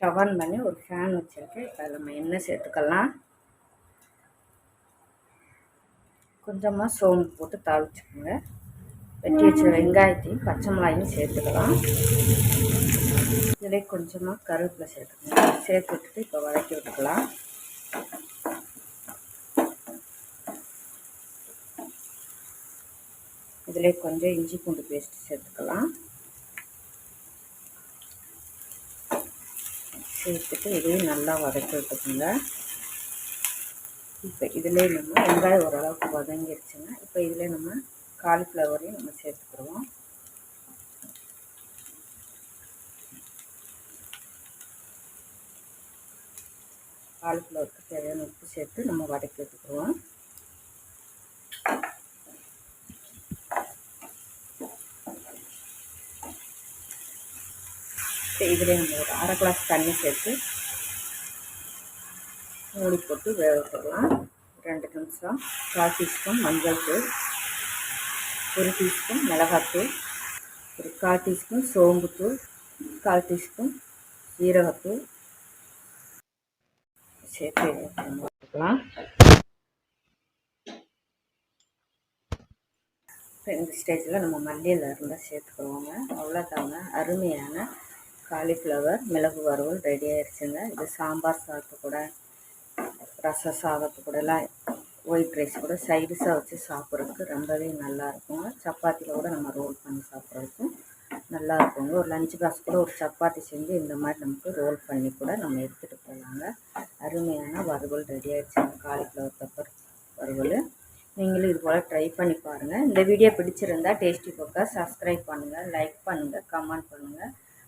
Stove on பண்ணி ஒரு fan வச்சுருக்கேன் இப்போ அதில் நம்ம எண்ணெய் சேர்த்துக்கலாம். கொஞ்சமாக சோம்பு போட்டு தாளிச்சுக்கோங்க. வெட்டி வச்ச வெங்காயத்தையும் பச்சை மிளகாயும் சேர்த்துக்கலாம். இதிலே கொஞ்சமாக கருவேப்பிலை சேர்த்துக்கோங்க. சேர்த்து விட்டுட்டு இப்போ வதக்கி விட்டுக்கலாம். இதிலே கொஞ்சம் இஞ்சி பூண்டு பேஸ்ட் சேர்த்துக்கலாம். சேர்த்துட்டு இதையும் நல்லா வதக்கி விட்டுக்குங்க. இப்போ இதிலே நம்ம வெங்காயம் ஓரளவுக்கு வதங்கிருச்சுங்க இப்போ இதில் நம்ம காலிஃப்ளவரையும் நம்ம சேர்த்துக்கிடுவோம். காலிஃப்ளவருக்கு தேவையான உப்பு சேர்த்து நம்ம வதக்கி ஃபஸ்ட்டு இதில் நம்ம ஒரு அரை கிளாஸ் தண்ணி சேர்த்து மூடி போட்டு வேக விட்டுடலாம் ரெண்டு நிமிஷம். கால் டீஸ்பூன் மஞ்சள் தூள். ஒரு டீஸ்பூன் மிளகாத்தூள் ஒரு கால் டீஸ்பூன் சோம்புத்தூள் கால் டீஸ்பூன் ஜீரகத்தூள் சேர்த்து போட்டுக்கலாம் இப்போ இந்த ஸ்டேஜில் நம்ம மல்லியில் இருந்தால் சேர்த்துக்குவோங்க அவ்வளோதாங்க அருமையான காலிஃப்ளவர் மிளகு வறுவல் ரெடி ஆயிடுச்சுங்க இது சாம்பார் சாதத்து கூட ரச சாதத்து கூடலாம் ஒயிட் ரைஸ் கூட சைடிஷாக வச்சு சாப்பிட்றதுக்கு ரொம்பவே நல்லா இருக்குங்க. சப்பாத்தியில் கூட நம்ம ரோல் பண்ணி சாப்பிட்றதுக்கும் நல்லா இருக்குங்க. ஒரு லஞ்ச் பாக்ஸ் கூட ஒரு சப்பாத்தி செஞ்சு இந்த மாதிரி நமக்கு ரோல் பண்ணி கூட நம்ம எடுத்துகிட்டு போகலாங்க அருமையான வறுவல் ரெடி ஆயிடுச்சுங்க காலிஃப்ளவர் பெப்பர் வறுவல். நீங்களும் இது போல் ட்ரை பண்ணி பாருங்கள் இந்த வீடியோ பிடிச்சிருந்தா டேஸ்டி பக்கம் சப்ஸ்கிரைப் பண்ணுங்கள் லைக் பண்ணுங்கள் கமெண்ட் பண்ணுங்கள்